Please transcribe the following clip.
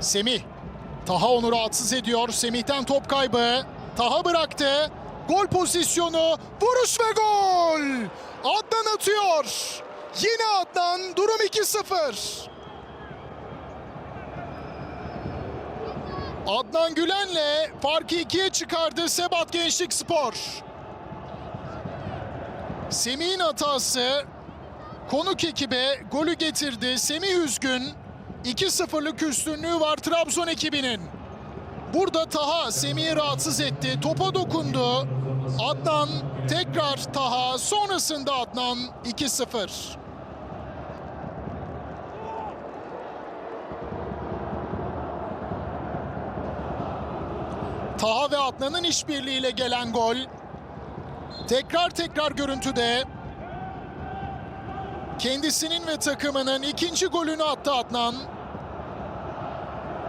Semih. Taha onu rahatsız ediyor. Semih'ten top kaybı. Taha bıraktı. Gol pozisyonu. Vuruş ve gol. Adnan atıyor. Yine Adnan. Durum 2-0. Adnan Gülen'le farkı ikiye çıkardı Sebat Gençlik Spor. Semih'in hatası konuk ekibe golü getirdi. Semih üzgün. 2-0'lık üstünlüğü var Trabzon ekibinin. Burada Taha Semih'i rahatsız etti. Topa dokundu. Adnan tekrar Taha. Sonrasında Adnan 2-0. Taha ve Adnan'ın işbirliğiyle gelen gol. Tekrar tekrar görüntüde. Kendisinin ve takımının ikinci golünü attı Adnan.